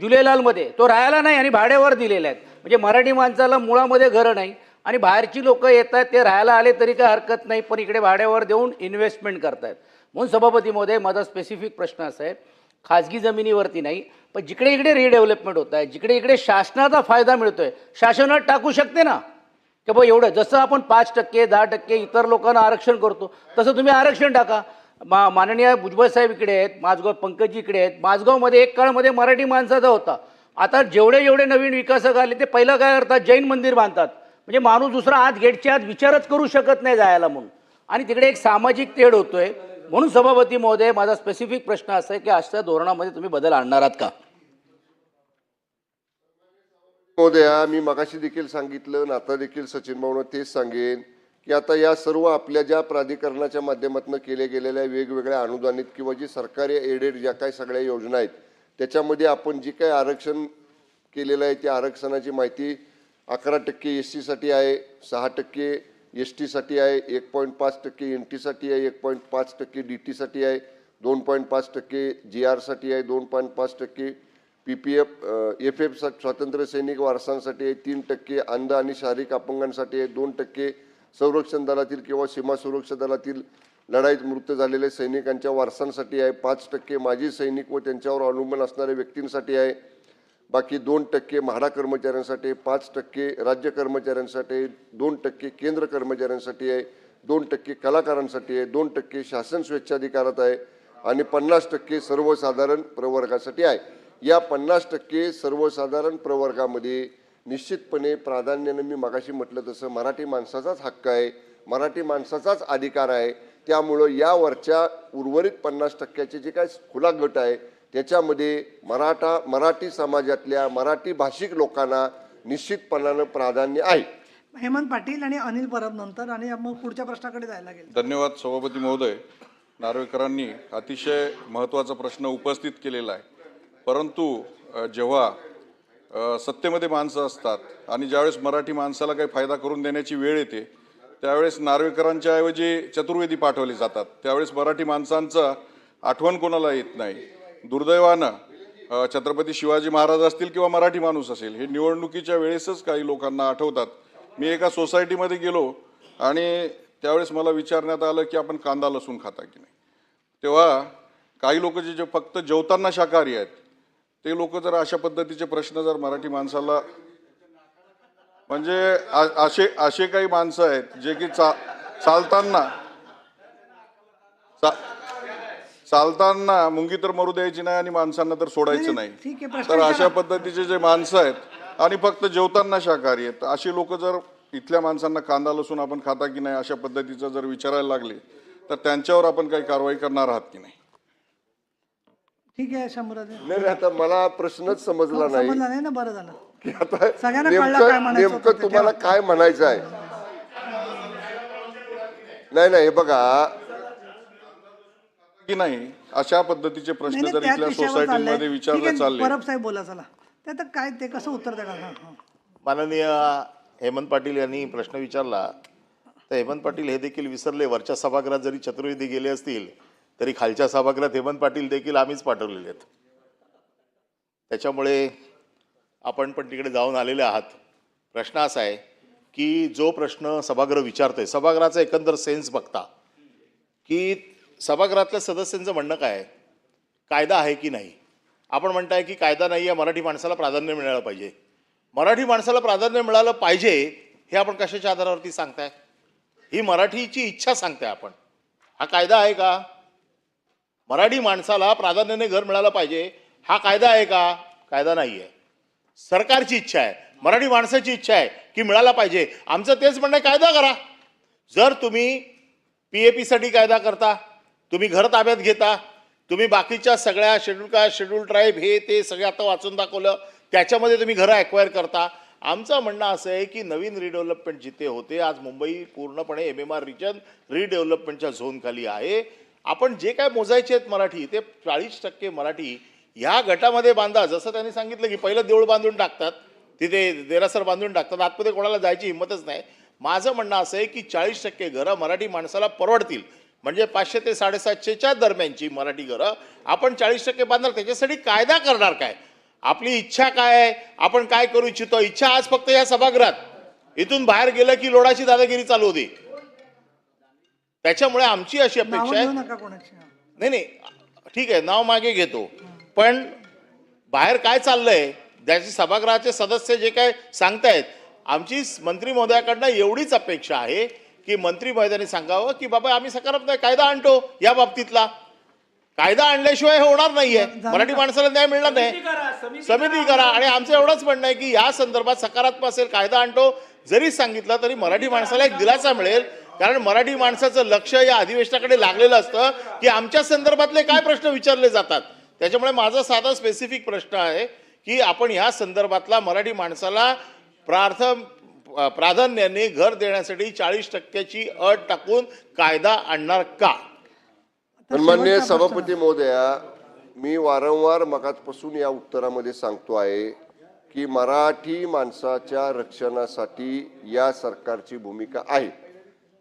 जुलेलालमध्ये. तो राहायला नाही आणि भाड्यावर दिलेले आहेत. म्हणजे मराठी माणसाला मुळामध्ये घरं नाही आणि बाहेरची लोक येत आहेत ते राहायला आले तरी काय हरकत नाही पण इकडे भाड्यावर देऊन इन्व्हेस्टमेंट करतायत. म्हणून सभापती महोदय माझा स्पेसिफिक प्रश्न असा आहे खाजगी जमिनीवरती नाही पण जिकडे इकडे रिडेव्हलपमेंट होत आहे जिकडे इकडे शासनाचा फायदा मिळतोय शासनात टाकू शकते ना? की बाबा एवढं जसं आपण पाच टक्के दहा टक्के इतर लोकांना आरक्षण करतो तसं तुम्ही आरक्षण टाका. मा माननीय भुजबळ साहेब इकडे आहेत माझगाव पंकजी इकडे आहेत. माझगावमध्ये एक काळमध्ये मराठी माणसाचा होता. आता जेवढे जेवढे नवीन विकासक आले ते पहिलं काय करतात? जैन मंदिर बांधतात. म्हणजे माणूस दुसरा आत गेटच्या आत विचारच करू शकत नाही जायला म्हणून. आणि तिकडे एक सामाजिक तेढ होतोय. म्हणून सभापती महोदय माझा स्पेसिफिक प्रश्न असा आहे की आजच्या धोरणामध्ये तुम्ही बदल आणणार आहात का? महोदया मी मगाशी देखील सांगितलं आणि आता देखील सचिन भाऊनं तेच सांगेन. की आता या सर्व आपल्या ज्या प्राधिकरणाच्या माध्यमातून केल्या गेलेल्या वेगवेगळ्या अनुदानित किंवा जी सरकारी एडेड ज्या काही सगळ्या योजना आहेत त्याच्यामध्ये आपण जी काही आरक्षण केलेलं आहे त्या आरक्षणाची माहिती अकरा टक्के एस सीसाठी आहे सहा टक्के एस टीसाठी आहे एक पॉईंट पाच टक्के एन टीसाठी आहे एक पॉईंट पाच टक्के डी टीसाठी आहे दोन पॉईंट पाच टक्के जी आरसाठी आहे दोन पॉईंट पाच टक्के P P F F F स्वातंत्र्य सैनिक वारसांसाठी आहे तीन टक्के अंध आणि शारीरिक अपंगांसाठी आहे दोन टक्के संरक्षण दलातील किंवा सीमा सुरक्षा दलातील लढाईत मृत्यू झालेले सैनिकांच्या वारसांसाठी आहे. पाच टक्के माजी सैनिक व त्यांच्यावर अवलंबून असणाऱ्या व्यक्तींसाठी आहे. बाकी दोन टक्के म्हाडा कर्मचाऱ्यांसाठी पाच टक्के राज्य कर्मचाऱ्यांसाठी दोन टक्के केंद्र कर्मचाऱ्यांसाठी आहे. दोन टक्के कलाकारांसाठी आहे. दोन टक्के शासन स्वेच्छाधिकारात आहे. आणि पन्नास टक्के सर्वसाधारण प्रवर्गासाठी आहे. या पन्नास टक्के सर्वसाधारण प्रवर्गामध्ये निश्चितपणे प्राधान्यानं मी मगाशी म्हटलं तसं मराठी माणसाचाच हक्क आहे मराठी माणसाचाच अधिकार आहे. त्यामुळं यावरच्या उर्वरित पन्नास टक्क्याचे जे काय खुला गट आहे त्याच्यामध्ये मराठा मराठी समाजातल्या मराठी भाषिक लोकांना निश्चितपणानं प्राधान्य आहे. हेमंत पाटील आणि अनिल परब नंतर आणि मग पुढच्या प्रश्नाकडे जायला गेले धन्यवाद सभापती महोदय. नार्वेकरांनी अतिशय महत्त्वाचा प्रश्न उपस्थित केलेला आहे. परंतु जेव्हा सत्तेमध्ये माणसं असतात आणि ज्यावेळेस मराठी माणसाला काही फायदा करून देण्याची वेळ येते त्यावेळेस नार्वेकरांच्या ऐवजी चतुर्वेदी पाठवले जातात. त्यावेळेस मराठी माणसांचं आठवण कोणाला येत नाही. दुर्दैवानं छत्रपती शिवाजी महाराज असतील किंवा मराठी माणूस असेल हे निवडणुकीच्या वेळेसच काही लोकांना आठवतात. मी एका सोसायटीमध्ये गेलो आणि त्यावेळेस मला विचारण्यात आलं की आपण कांदा लसूण खाता की नाही? तेव्हा काही लोक जे जे फक्त जेवताना शाकाहारी आहेत ते लोक जर अशा पद्धतीचे प्रश्न जर मराठी माणसाला म्हणजे असे असे काही माणसं आहेत जे की चा चालताना चा- चालताना मुंगी तर मरू द्यायची नाही आणि माणसांना तर सोडायचं नाही, तर अशा. पद्धतीचे जे माणसं आहेत आणि फक्त जेवताना शाकाहारी आहेत अशी लोक जर इथल्या माणसांना कांदा लसूण आपण खाता की नाही अशा पद्धतीचं जर विचारायला लागले तर त्यांच्यावर आपण काही कारवाई करणार आहात की नाही ठीक आहे शंभराजे नाही नाही, आता मला प्रश्नच समजला नाही समजलं नाही. ना बरं झालं. की आता सगळ्यांना कळलं काय नेमकं म्हणायचं होतं नेमकं ते. तुम्हाला काय म्हणायचं आहे? नाही नाही हे बघा. की नाही अशा पद्धतीचे प्रश्न जर इथल्या सोसायटीमध्ये विचारले चालले. परब साहेब बोला चला. ते आता काय ते कसं उत्तर देणार? हां, हां. माननीय हेमंत पाटील यांनी प्रश्न विचारला. तर हेमंत पाटील हे देखील विसरले. वरच्या सभागृहात जरी चतुर्वेदी गेले असतील तरी खालच्या सभागृहात हेमंत पाटील देखील आम्हीच पाठवलेले आहेत. त्याच्यामुळे आपण पण तिकडे जाऊन आलेले आहात. प्रश्न असा आहे की जो प्रश्न सभागृह विचारतोय सभागृहाचा एकंदर सेन्स बघता की सभागृहातल्या सदस्यांचं म्हणणं काय आहे? कायदा आहे की नाही? आपण म्हणताय की कायदा नाही आहे मराठी माणसाला प्राधान्य मिळालं पाहिजे. मराठी माणसाला प्राधान्य मिळालं पाहिजे हे आपण कशाच्या आधारावरती सांगताय? ही मराठीची इच्छा सांगताय आपण. हा कायदा आहे का? मराठी माणसाला प्राधान्याने घर मिळालं पाहिजे. हा कायदा आहे का? कायदा नाही आहे सरकारची इच्छा आहे. मराठी माणसाची इच्छा आहे की मिळाला पाहिजे. आमचं तेच म्हणणं आहे, कायदा करा. जर तुम्ही पी ए पीसाठी कायदा करता तुम्ही घर ताब्यात घेता तुम्ही बाकीच्या सगळ्या शेड्यूल कास्ट शेड्यूल ट्राईब हे ते सगळे आता वाचून दाखवलं त्याच्यामध्ये तुम्ही घरं ॲक्वायर करता. आमचं म्हणणं असं आहे की नवीन रिडेव्हलपमेंट जिथे होते आज मुंबई पूर्णपणे एम एम आर रिजन रिडेव्हलपमेंटच्या झोनखाली आहे. आपण जे काय मोजायचे आहेत मराठी ते चाळीस टक्के मराठी ह्या गटामध्ये बांधा. जसं त्यांनी सांगितलं की पहिलं देऊळ बांधून टाकतात तिथे देरासर बांधून टाकतात आतमध्ये कोणाला जायची हिंमतच नाही. माझं म्हणणं असं आहे की चाळीस टक्के घरं मराठी माणसाला परवडतील. म्हणजे पाचशे ते साडेसातशेच्या दरम्यानची मराठी घरं आपण चाळीस टक्के बांधणार त्याच्यासाठी कायदा करणार काय? आपली इच्छा काय आहे? आपण काय करू इच्छितो? इच्छा आज फक्त या सभागृहात. इथून बाहेर गेलं की लोडाची दादागिरी चालू होती. त्याच्यामुळे आमची अशी अपेक्षा आहे. नाही नाही. ठीक आहे नाव मागे घेतो. पण बाहेर काय चाललंय त्याचे सभागृहाचे सदस्य जे काय सांगतायत आमची मंत्री महोदयाकडनं एवढीच अपेक्षा आहे की मंत्री महोदयांनी सांगावं की बाबा आम्ही सकारात्मक कायदा आणतो या बाबतीतला. कायदा आणल्याशिवाय हे होणार नाहीये. मराठी माणसाला न्याय मिळणार नाही. समिती करा. आणि आमचं एवढंच म्हणणं आहे की या संदर्भात सकारात्मक असेल कायदा आणतो. जरी सांगितलं तरी मराठी माणसाला एक दिलासा मिळेल. कारण मराठी माणसाचं लक्ष या अधिवेशनाकडे लागलेलं असतं की आमच्या संदर्भातले काय प्रश्न विचारले जातात. त्याच्यामुळे माझा साधा स्पेसिफिक प्रश्न आहे की आपण ह्या संदर्भातला मराठी माणसाला प्रार्थम प्राधान्याने घर देण्यासाठी चाळीस टक्क्याची अट टाकून कायदा आणणार का? सन्मान्य. सभापती महोदया मी वारंवार मगाचपासून या उत्तरामध्ये सांगतो आहे की मराठी माणसाच्या रक्षणासाठी या सरकारची भूमिका आहे.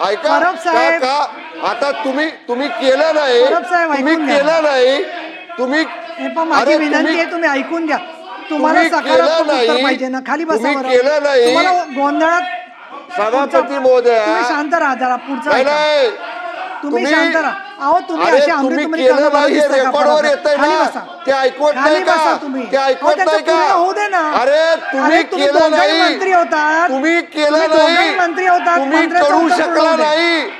ऐका परब का साहेब. का आता तुम्ही तुम्ही केलं नाही परब साहेब, तुम्ही ऐकून घ्या. केलं नाही तुम्ही हे पण माझी अरे विनंती तुम्ही- आहे तुम्ही ऐकून घ्या तुम्हाला तुम्ही केलं सकारात्मक उत्तर नाही. पाहिजे ना खाली बसा तुम्ही बरं. केलं नाही. तुम्हाला गोंधळात सभापती पुढचा- महोदया. तुम्ही शांत राहा जरा पुढचा नाही ऐका. नाही तुम्ही शांत राहा अहो तुम्ही अरे अशी तुम्ही अमृतमणी केलं नाही हे बरं दिसतंय का रेकॉर्डवर परत? येतंय खाली ना बसा. ते ऐकवत खाली नाही का बसा तुम्ही. ते अहो, ऐकवत त्याचं नाही पूर्ण होऊ दे ना. अरे तुम्ही केलं नाही मंत्री होतात. तुम्ही केलं नाही मंत्री होतात. तुम्ही मंत्र्याचं करू उत्तर पूर्ण शकला होऊ दे. नाही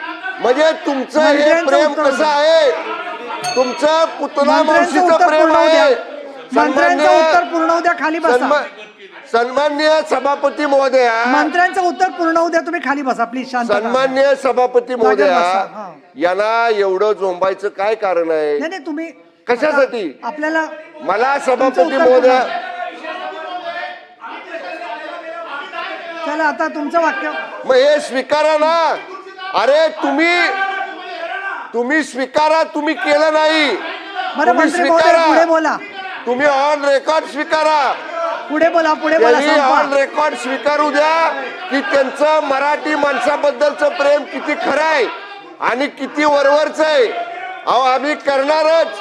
म्हणजे तुमचं हे मंत्र्यांचं प्रेम उत्तर कसं. आहे तुमचं पुतला मंत्र्यांचं मावशीचं उत्तर प्रेम पूर्ण होऊ द्या. आहे मंत्र्यांचं उत्तर पूर्ण होऊ द्या खाली बसा. सन्मा- सन्मान्य सभापती महोदया. मंत्र्यांचं उत्तर पूर्ण होऊ द्या तुम्ही खाली बसा प्लीज शांत राहा. सन्मान्य सभापती बसा, महोदया हा. यांना एवढं झोंबायचं काय कारण आहे? नाही नाही तुम्ही कशासाठी? आता आपल्याला मला तुमचं सभापती उत्तर महोदया चला आता तुमचं वाक्य मग हे स्वीकारा ना. अरे तुम्ही तुम्ही स्वीकारा तुम्ही केलं नाही. बरं तुम्ही मंत्री महोदय पुढे बोला. तुम्ही ऑन रेकॉर्ड स्वीकारा. पुढे बोला पुढे बोला त्यांनी ऑन. रेकॉर्ड स्वीकारू द्या की त्यांचं मराठी माणसाबद्दलचं प्रेम किती खरं आहे आणि किती वरवरच आहे. अहो आम्ही करणारच.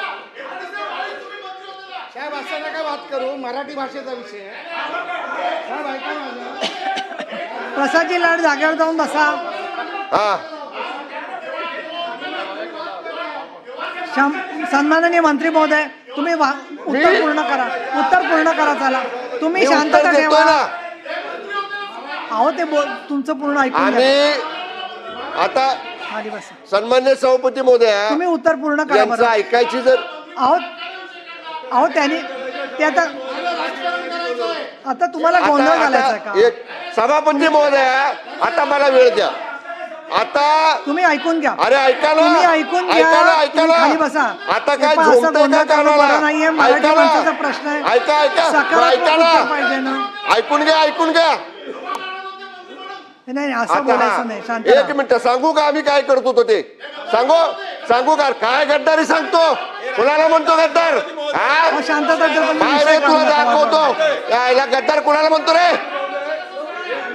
साहेब असं नका बात करू. मराठी भाषेचा विषय आहे. साहेब ऐका माझं प्रसादजी लाड जागेवर जाऊन बसा. हा. सन्माननीय मंत्री महोदय तुम्ही उत्तर पूर्ण करा. उत्तर पूर्ण करा चला. तुम्ही शांतता ठेवा. ना. अहो ते बोल तुमचं पूर्ण ऐकून घ्या. आता सन्मान्य सभापती महोदया तुम्ही उत्तर पूर्ण करा यांचं बरं. ऐकायची जर अहो अहो त्यांनी ते आता आता तुम्हाला गोंधळ आता घालायचा आहे आता का? एक सभापती महोदया आता मला वेळ द्या. आता तुम्ही ऐकून घ्या. अरे ऐका ना. तुम्ही ऐकून घ्या. ऐका ना ऐका तुम्ही ना. खाली बसा. आता हे काय पहा, असं झोपतंय गोंधळ का करणं कानाला? बरं नाहीये. मराठी ऐका माणसाचा ना प्रश्न आहे. ऐका ऐका. बरं, सकारात्मक ऐका उत्तर पाहिजे ना. ना ऐकून घ्या ऐकून घ्या. नाही नाही, असं आता बोलायचं नाही. हा, शांत एक राहा. मिनिट सांगू का आम्ही काय करत होतो ते? सांगू? सांगू का? काय गद्दारी सांगतो? कुणाला म्हणतो गद्दार? हा? शांतता ठेवा, तुम्ही काय विषय रे तुला काढू नका दाखवतो. यायला गद्दार कुणाला म्हणतो रे?